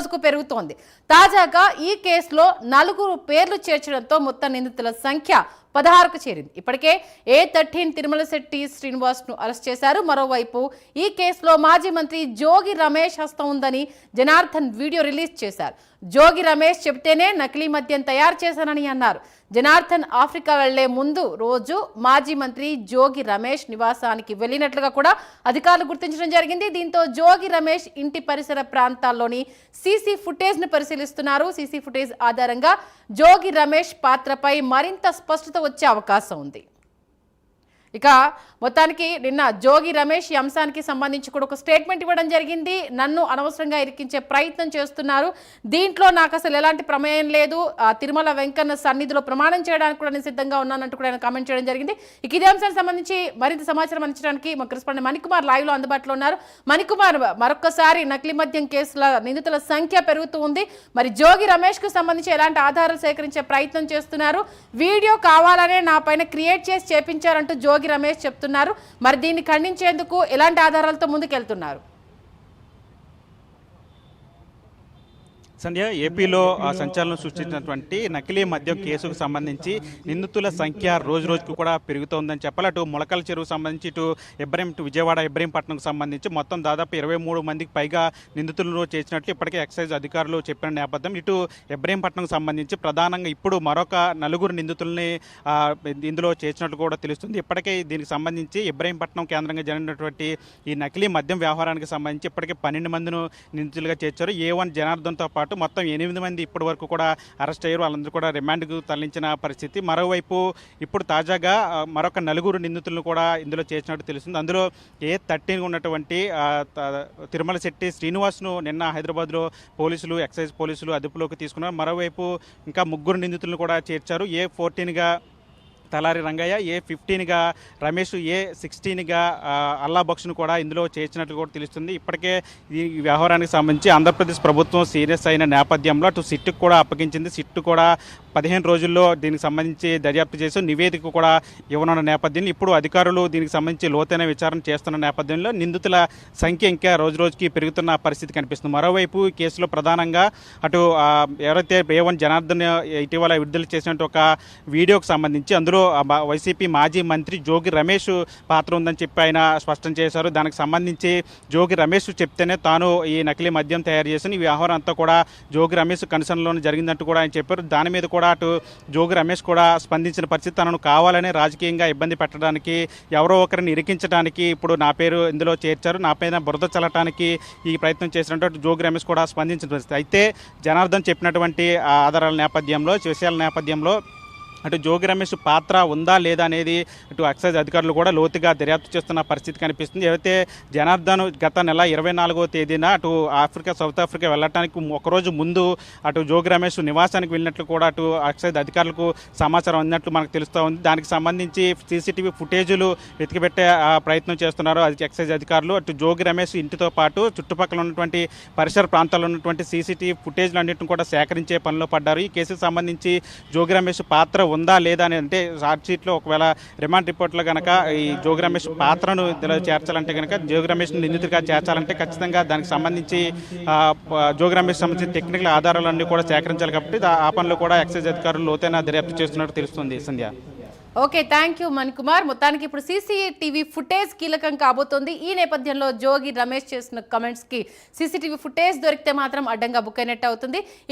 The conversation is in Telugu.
రోజుకు పెరుగుతోంది. తాజాగా ఈ కేసులో నలుగురు పేర్లు చేర్చడంతో మొత్తం నిందితుల సంఖ్య పదహారుకు చేరింది. ఇప్పటికే ఏ థర్టీన్ తిరుమల శెట్టి శ్రీనివాస్ను అరెస్ట్ చేశారు. మరోవైపు ఈ కేసులో మాజీ మంత్రి జోగి రమేష్ హస్తం ఉందని జనార్దన్ వీడియో రిలీజ్ చేశారు. జోగి రమేష్ చెబితేనే నకిలీ మద్యం తయారు చేశానని అన్నారు. జనార్దన్ ఆఫ్రికా వెళ్ళే ముందు రోజు మాజీ మంత్రి జోగి రమేష్ నివాసానికి వెళ్ళినట్లుగా కూడా అధికారులు గుర్తించడం జరిగింది. దీంతో జోగి రమేష్ ఇంటి పరిసర ప్రాంతాల్లోని సీసీ ఫుటేజ్ను పరిశీలిస్తున్నారు. సీసీ ఫుటేజ్ ఆధారంగా జోగి రమేష్ పాత్రపై మరింత స్పష్టత వచ్చే అవకాశం ఉంది. ఇక మొత్తానికి నిన్న జోగి రమేష్ ఈ అంశానికి సంబంధించి కూడా ఒక స్టేట్మెంట్ ఇవ్వడం జరిగింది. నన్ను అనవసరంగా ఇరికించే ప్రయత్నం చేస్తున్నారు. దీంట్లో నాకు అసలు ఎలాంటి ప్రమేయం లేదు. ఆ, తిరుమల వెంకన్న సన్నిధిలో ప్రమాణం చేయడానికి కూడా నేను సిద్ధంగా ఉన్నానంటూ కూడా ఆయన కామెంట్ చేయడం జరిగింది. ఇక ఇదే అంశానికి సంబంధించి మరింత సమాచారం అందించడానికి మా కరెస్పాండెంట్ మణికుమార్ లైవ్లో అందుబాటులో ఉన్నారు. మణికుమార్ మరొకసారి నకిలీ మద్యం కేసుల నిందితుల సంఖ్య పెరుగుతూ ఉంది. మరి జోగి రమేష్కు సంబంధించి ఎలాంటి ఆధారాలు సేకరించే ప్రయత్నం చేస్తున్నారు? వీడియో కావాలనే నా పైన క్రియేట్ చేసి చేపించారంటూ జోగి రమేష్ చెప్తున్నారు. మరి దీన్ని ఖండించేందుకు ఎలాంటి ఆధారాలతో ముందుకెళ్తున్నారు? సంధ్య ఏపీలో సంచలనం సృష్టించినటువంటి నకిలీ మద్యం కేసుకు సంబంధించి నిందితుల సంఖ్య రోజు రోజుకు కూడా పెరుగుతోందని చెప్పాలి. అటు మొలకల చెరువు సంబంధించి ఇటు ఇబ్రహీం ఇటు విజయవాడ ఇబ్రహీంపట్నంకు సంబంధించి మొత్తం దాదాపు ఇరవై మూడు మందికి పైగా నిందితులను చేసినట్లు ఇప్పటికే ఎక్సైజ్ అధికారులు చెప్పిన నేపథ్యం. ఇటు ఇబ్రహీంపట్నంకు సంబంధించి ప్రధానంగా ఇప్పుడు మరొక నలుగురు నిందితుల్ని ఇందులో చేసినట్లు కూడా తెలుస్తుంది. ఇప్పటికే దీనికి సంబంధించి ఇబ్రహీంపట్నం కేంద్రంగా జరిగినటువంటి ఈ నకిలీ మద్యం వ్యవహారానికి సంబంధించి ఇప్పటికే పన్నెండు మందిని నిందితులుగా చేర్చారు. ఏ వన్ జనార్దన్తో పాటు మొత్తం ఎనిమిది మంది ఇప్పటి వరకు కూడా అరెస్ట్ అయ్యారు. వాళ్ళందరూ కూడా రిమాండ్కు తరలించిన పరిస్థితి. మరోవైపు ఇప్పుడు తాజాగా మరొక నలుగురు నిందితులను కూడా ఇందులో చేసినట్టు తెలుస్తుంది. అందులో ఏ థర్టీన్ ఉన్నటువంటి త- తిరుమల శెట్టి శ్రీనివాస్ను నిన్న హైదరాబాద్లో పోలీసులు ఎక్సైజ్ పోలీసులు అదుపులోకి తీసుకున్నారు. మరోవైపు ఇంకా ముగ్గురు నిందితులను కూడా చేర్చారు. ఏ ఫోర్టీన్గా తలారి రంగయ్య ఏ ఫిఫ్టీన్గా రమేష్ ఏ సిక్స్టీన్గా అల్లాబక్ష్ను కూడా ఇందులో చేర్చినట్లు కూడా తెలుస్తుంది. ఇప్పటికే ఈ వ్యవహారానికి సంబంధించి ఆంధ్రప్రదేశ్ ప్రభుత్వం సీరియస్ అయిన నేపథ్యంలో అటు సిట్టుకు కూడా అప్పగించింది. సిట్టు కూడా పదిహేను రోజుల్లో దీనికి సంబంధించి దర్యాప్తు చేసి నివేదిక కూడా ఇవ్వనున్న నేపథ్యంలో ఇప్పుడు అధికారులు దీనికి సంబంధించి లోతైన విచారణ చేస్తున్న నేపథ్యంలో నిందితుల సంఖ్య ఇంకా రోజు రోజుకి పెరుగుతున్న పరిస్థితి కనిపిస్తుంది. మరోవైపు కేసులో ప్రధానంగా అటు ఎవరైతే ఏవన్ జనార్దన్ ఇటీవల విడుదల చేసినట్టు ఒక వీడియోకి సంబంధించి అందులో వైసీపీ మాజీ మంత్రి జోగి రమేష్ పాత్ర ఉందని చెప్పి ఆయన స్పష్టం చేశారు. దానికి సంబంధించి జోగి రమేష్ చెప్తేనే తాను ఈ నకిలీ మద్యం తయారు చేసిన ఈ వ్యవహారం అంతా కూడా జోగి రమేష్ కన్సర్న్లోనే జరిగిందంటూ కూడా ఆయన చెప్పారు. దాని మీద కూడా అటు జోగి రమేష్ కూడా స్పందించిన పరిస్థితి తనను కావాలనే రాజకీయంగా ఇబ్బంది పెట్టడానికి ఎవరో ఒకరిని ఇరికించడానికి ఇప్పుడు నా పేరు ఇందులో చేర్చారు. నా పైన బురద చల్లటానికి ఈ ప్రయత్నం చేసినటువంటి జోగి రమేష్ కూడా స్పందించిన పరిస్థితి. అయితే జనార్దన్ చెప్పినటువంటి ఆధారాల నేపథ్యంలో విషయాల నేపథ్యంలో అటు జోగి రమేష్ పాత్ర ఉందా లేదా అనేది అటు ఎక్సైజ్ అధికారులు కూడా లోతుగా దర్యాప్తు చేస్తున్న పరిస్థితి కనిపిస్తుంది. ఏవైతే జనార్దన్ గత నెల ఇరవై నాలుగో తేదీన అటు ఆఫ్రికా సౌత్ ఆఫ్రికా వెళ్ళటానికి ఒకరోజు ముందు అటు జోగి రమేష్ నివాసానికి వెళ్ళినట్లు కూడా అటు ఎక్సైజ్ అధికారులకు సమాచారం అందినట్లు మనకు తెలుస్తూ ఉంది. దానికి సంబంధించి సీసీటీవీ ఫుటేజీలు వెతికిపెట్టే ప్రయత్నం చేస్తున్నారు అది ఎక్సైజ్ అధికారులు. అటు జోగి రమేష్ ఇంటితో పాటు చుట్టుపక్కల ఉన్నటువంటి పరిసర ప్రాంతాల్లో ఉన్నటువంటి సీసీటీవీ ఫుటేజ్లు అన్నింటిని కూడా సేకరించే పనిలో పడ్డారు. ఈ కేసుకు సంబంధించి జోగి రమేష్ పాత్ర ఉందా లేదా అని అంటే ఛార్జ్ షీట్లో ఒకవేళ రిమాండ్ రిపోర్ట్లో కనుక ఈ జోగి రమేష్ పాత్రను ఇందులో చేర్చాలంటే కనుక జోగి రమేష్ నిందితుడిగా చేర్చాలంటే ఖచ్చితంగా దానికి సంబంధించి జోగి రమేష్ సంబంధించిన టెక్నికల్ ఆధారాలన్నీ కూడా సేకరించాలి కాబట్టి ఆ పనులు కూడా ఎక్సైజ్ అధికారులు లోతైన దర్యాప్తు చేస్తున్నట్టు తెలుస్తుంది Sandhya. Okay thank you Manikumar మొత్తానికి ఇప్పుడు సీసీటీవీ ఫుటేజ్ కీలకం కాబోతోంది. ఈ నేపథ్యంలో జోగి రమేష్ చేసిన కమెంట్స్కి సీసీటీవీ ఫుటేజ్ దొరికితే మాత్రం అడ్డంగా బుక్ అయినట్టు అవుతుంది.